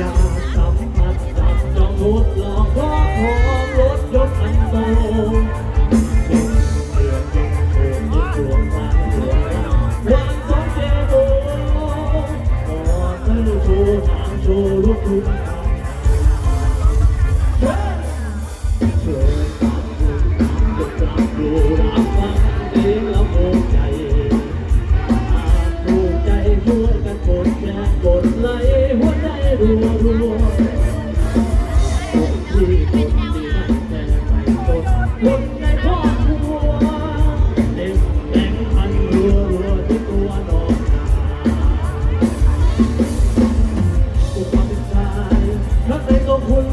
ยาสัมผัสจับจองทดลองเพราหอมรถยนต์อันโตเด็กเดือนเด็กเดือนยิ่งดวงมันดวงมันวันสองเจโบก่อดเธอโชว์ทางโชว์ลูกคุณ รัวรัวตกที่คนดีแต่ไม่ตกคนในครอบรัวเด็กแบ่งพันรัวรัวที่ตัวนองาอุปมเป็นชายรักในตัวคุณ